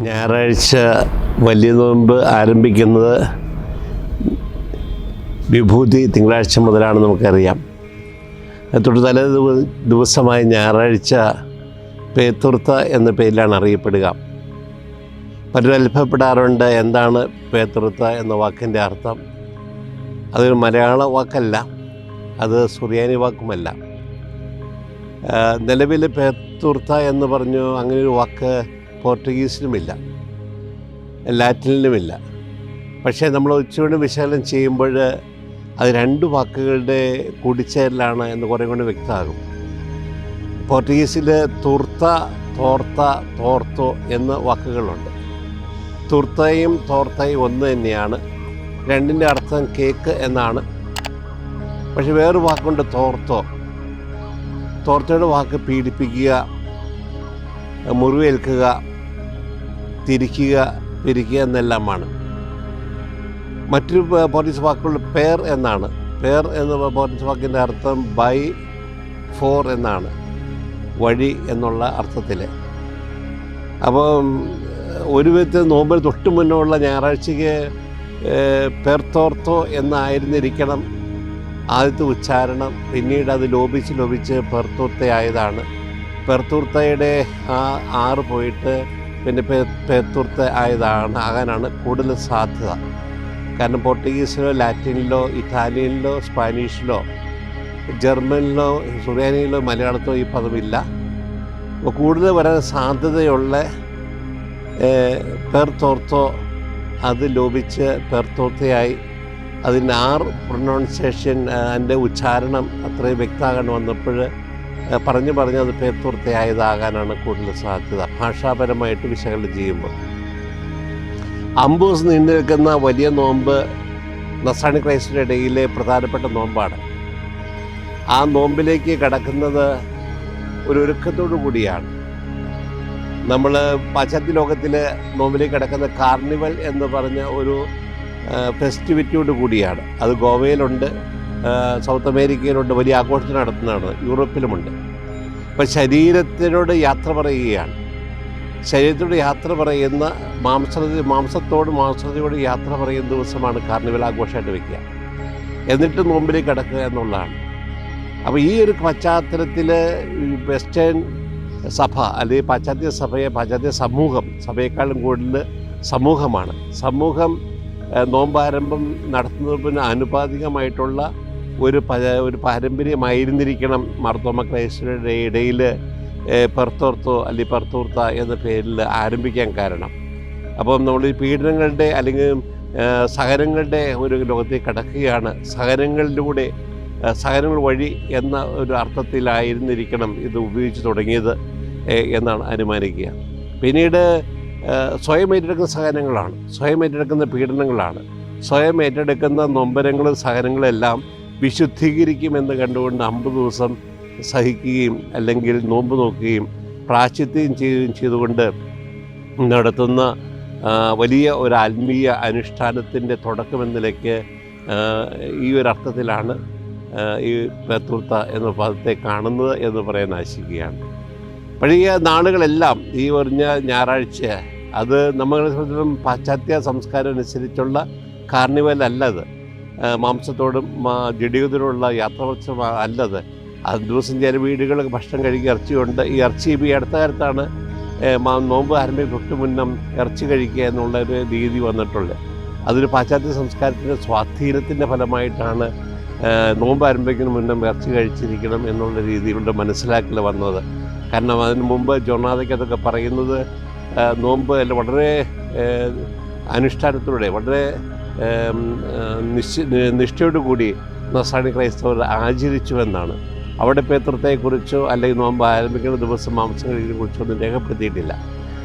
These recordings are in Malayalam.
ഞായറാഴ്ച വലിയ നോമ്പ് ആരംഭിക്കുന്നത് വിഭൂതി തിങ്കളാഴ്ച മുതലാണ് നമുക്കറിയാം. തൊട്ട് തലേ ദിവ- ദിവസമായ ഞായറാഴ്ച പേത്തുർത്ത എന്ന പേരിലാണ് അറിയപ്പെടുക. പലരും അത്ഭുതപ്പെടാറുണ്ട് എന്താണ് പേത്തുർത്ത എന്ന വാക്കിന്റെ അർത്ഥം. അതൊരു മലയാള വാക്കല്ല അത് സുറിയാനി വാക്കുമല്ല. നിലവിൽ പേത്തുർത്ത എന്ന് പറഞ്ഞു അങ്ങനെ ഒരു വാക്ക് പോർട്ടുഗീസിലുമില്ല ലാറ്റിനിലുമില്ല പക്ഷേ നമ്മൾ ഉച്ചയോട് വിശകലനം ചെയ്യുമ്പോൾ അത് രണ്ട് വാക്കുകളുടെ കൂടിച്ചേരലാണ് എന്ന് കുറേ കൊണ്ട് വ്യക്തമാകും. പോർട്ടുഗീസിൽ തുർത്ത തോർത്ത തോർത്തോ എന്ന വാക്കുകളുണ്ട്. തുർത്തയും തോർത്തയും ഒന്ന് തന്നെയാണ്. രണ്ടിന്റെ അർത്ഥം കേക്ക് എന്നാണ്. പക്ഷെ വേറൊരു വാക്കുണ്ട് തോർത്തോ. തോർത്തയുടെ വാക്ക് പീഡിപ്പിക്കുക മുറിവേൽക്കുക തിരിക്കുക പിരിക്കുക എന്നെല്ലാമാണ്. മറ്റൊരു പ- പോർച്ചുഗീസ് വാക്കുകൾ പേർ എന്നാണ്. പേർ എന്ന പോർച്ചുഗീസ് വാക്കിന്റെ അർത്ഥം ബൈ ഫോർ എന്നാണ്. വഴി എന്നുള്ള അർത്ഥത്തിൽ അപ്പം ഒരു വിധത്തിൽ നോമ്പിൽ തൊട്ട് മുന്നുള്ള ഞായറാഴ്ചയ്ക്ക് പെർത്തോർത്തോ എന്നായിരുന്നിരിക്കണം. ആദ്യത്തെ ഉച്ചാരണം പിന്നീട് അത് ലോപിച്ച് ലോപിച്ച് പെർത്തൂർത്തയായതാണ് പെർത്തൂർത്തയുടെ ആ ആറ് പോയിട്ട് പിന്നെ പെ പെർത്തൂർത്ത ആയതാണ് ആകാനാണ് കൂടുതൽ സാധ്യത. കാരണം പോർട്ടുഗീസിലോ ലാറ്റിനിലോ ഇറ്റാലിയനിലോ സ്പാനിഷിലോ ജർമ്മനിലോ സുറിയാനിയിലോ മലയാളത്തിലോ ഈ പദമില്ല. അപ്പോൾ കൂടുതൽ വരാൻ സാധ്യതയുള്ള പെർത്തോർത്തോ അത് ലോപിച്ച് പെർത്തോർത്തയായി അതിന്റെ ആർ പ്രൊണൗൺസിയേഷൻ അതിന്റെ ഉച്ചാരണം അത്രയും വ്യക്തമാകാൻ വന്നപ്പോൾ പറഞ്ഞു പറഞ്ഞ് അത് പേർത്തൂർത്തയായതാകാനാണ് കൂടുതൽ സാധ്യത. ഭാഷാപരമായിട്ട് വിശകലനം ചെയ്യുമ്പോൾ. അമ്പൂസ് നീണ്ടു നിൽക്കുന്ന വലിയ നോമ്പ് നസാണി ക്രൈസ്റ്റിന്റെ ഇടയിലെ പ്രധാനപ്പെട്ട നോമ്പാണ്. ആ നോമ്പിലേക്ക് കടക്കുന്നത് ഒരു ഒരുക്കത്തോടു കൂടിയാണ്. നമ്മൾ പാശ്ചാത്യ ലോകത്തിൽ നോമ്പിലേക്ക് കിടക്കുന്ന കാർണിവൽ എന്ന് പറഞ്ഞ ഒരു ഫെസ്റ്റിവിറ്റിയോട് കൂടിയാണ്. അത് ഗോവയിലുണ്ട്. സൗത്ത് അമേരിക്കയിലുണ്ട് വലിയ ആഘോഷത്തിന് നടത്തുന്നതാണ്. യൂറോപ്പിലുമുണ്ട്. അപ്പം ശരീരത്തിനോട് യാത്ര പറയുകയാണ്. ശരീരത്തോട് യാത്ര പറയുന്ന മാംസ മാംസത്തോട് മാംസതയോട് യാത്ര പറയുന്ന ദിവസമാണ് കാർണിവൽ ആഘോഷമായിട്ട് വെക്കുക. എന്നിട്ട് നോമ്പിലേക്ക് കിടക്കുക എന്നുള്ളതാണ്. അപ്പോൾ ഈ ഒരു പശ്ചാത്തലത്തിൽ വെസ്റ്റേൺ സഭ അല്ലെങ്കിൽ പാശ്ചാത്യ സഭയെ പാശ്ചാത്യ സമൂഹം സഭയെക്കാളും കൂടുതൽ സമൂഹമാണ്. സമൂഹം നോമ്പാരംഭം നടത്തുന്നതിന് ആനുപാതികമായിട്ടുള്ള ഒരു ഒരു പാരമ്പര്യമായിരുന്നിരിക്കണം മാർത്തോമ ക്രൈസ്തരുടെ ഇടയിൽ പെർത്തോർത്തോ അല്ലെങ്കിൽ പെർത്തോർത്ത എന്ന പേരിൽ ആരംഭിക്കാൻ കാരണം. അപ്പം നമ്മൾ ഈ പീഡനങ്ങളുടെ അല്ലെങ്കിൽ സഹനങ്ങളുടെ ഒരു ലോകത്തെ കടക്കുകയാണ്. സഹനങ്ങളിലൂടെ സഹനങ്ങൾ വഴി എന്ന ഒരു അർത്ഥത്തിലായിരുന്നിരിക്കണം ഇത് ഉപയോഗിച്ച് തുടങ്ങിയത് എന്നാണ് അനുമാനിക്കുക. പിന്നീട് സ്വയം ഏറ്റെടുക്കുന്ന സഹനങ്ങളാണ്. സ്വയം ഏറ്റെടുക്കുന്ന പീഡനങ്ങളാണ്. സ്വയം ഏറ്റെടുക്കുന്ന നൊമ്പരങ്ങളും സഹനങ്ങളും എല്ലാം വിശുദ്ധീകരിക്കുമെന്ന് കണ്ടുകൊണ്ട് അമ്പത് ദിവസം സഹിക്കുകയും അല്ലെങ്കിൽ നോമ്പ് നോക്കുകയും പ്രാശ്ചിത്യം ചെയ്യുകയും ചെയ്തുകൊണ്ട് നടത്തുന്ന വലിയ ഒരു ആത്മീയ അനുഷ്ഠാനത്തിന്റെ തുടക്കമെന്ന നിലയ്ക്ക് ഈ ഒരു അർത്ഥത്തിലാണ് ഈ പേത്തൂർത്ത എന്ന പദത്തെ കാണുന്നത് എന്ന് പറയാൻ ആശിക്കുകയാണ്. പഴയ നാളുകളെല്ലാം ഈ പറഞ്ഞ ഞായറാഴ്ച അത് നമ്മളെ സംബന്ധിച്ചിടത്തോളം പാശ്ചാത്യ സംസ്കാരം അനുസരിച്ചുള്ള കാർണിവൽ അല്ലത് ആ, മാംസത്തോടും ജഡികത്തിലുള്ള യാത്രാവത്സവം അല്ലത്. അത് ദിവസം ചില വീടുകളൊക്കെ ഭക്ഷണം കഴിക്കുക ഇറച്ചിയുണ്ട് ഈ ഇറച്ചി ഈ അടുത്ത കാലത്താണ് നോമ്പ് ആരംഭിക്കും തൊട്ട് മുന്നം ഇറച്ചി കഴിക്കുക എന്നുള്ള ഒരു രീതി വന്നിട്ടുള്ളത്. അതൊരു പാശ്ചാത്യ സംസ്കാരത്തിന്റെ സ്വാധീനത്തിന്റെ ഫലമായിട്ടാണ് നോമ്പ് ആരംഭിക്കുന്നതിന് മുന്നം ഇറച്ചി കഴിച്ചിരിക്കണം എന്നുള്ള രീതിയിലുള്ള മനസ്സിലാക്കൽ വന്നത്. കാരണം അതിന് മുമ്പ് ജോണാദയ്ക്ക് അതൊക്കെ പറയുന്നത് നോമ്പ് അല്ല വളരെ അനുഷ്ഠാനത്തിലൂടെ വളരെ നിശ്ച നിഷ്ഠയോടുകൂടി നസാണി ക്രൈസ്തവർ ആചരിച്ചുവെന്നാണ്. അവിടെ പേത്രത്തെക്കുറിച്ചോ അല്ലെങ്കിൽ നോമ്പ് ആരംഭിക്കുന്ന ദിവസം മാംസം കുറിച്ചോ ഒന്നും രേഖപ്പെടുത്തിയിട്ടില്ല.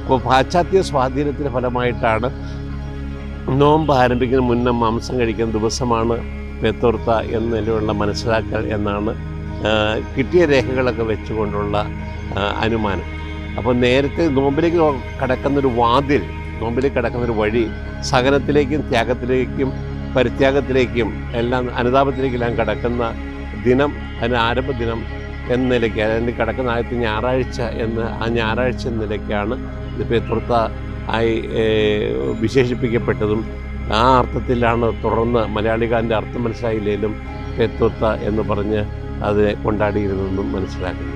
അപ്പോൾ പാശ്ചാത്യ സ്വാധീനത്തിന്റെ ഫലമായിട്ടാണ് നോമ്പ് ആരംഭിക്കുന്ന മുന്നേ മാംസം കഴിക്കുന്ന ദിവസമാണ് പേത്തോർത്ത എന്ന നിലയുള്ള മനസ്സിലാക്കൽ എന്നാണ് കിട്ടിയ രേഖകളൊക്കെ വെച്ചുകൊണ്ടുള്ള അനുമാനം. അപ്പോൾ നേരത്തെ നോമ്പിലേക്ക് കടക്കുന്നൊരു വാതിൽ നോമ്പിലേക്ക് കടക്കുന്നൊരു വഴി സഹനത്തിലേക്കും ത്യാഗത്തിലേക്കും പരിത്യാഗത്തിലേക്കും എല്ലാം അനുതാപത്തിലേക്കെല്ലാം കടക്കുന്ന ദിനം അതിന് ആരംഭ ദിനം എന്ന നിലയ്ക്ക് അതിന്റെ കിടക്കുന്ന ആദ്യത്തെ ഞായറാഴ്ച എന്ന് ആ ഞായറാഴ്ച എന്ന നിലയ്ക്കാണ് ഇത് പേത്തൃത്ത ആയി വിശേഷിപ്പിക്കപ്പെട്ടതും ആ അർത്ഥത്തിലാണ് തുടർന്ന് മലയാളികാരന്റെ അർത്ഥം മനസ്സിലായില്ലേലും പെത്തൊത്ത എന്ന് പറഞ്ഞ് അത് കൊണ്ടാടിയിരുന്നെന്നും മനസ്സിലാക്കുന്നു.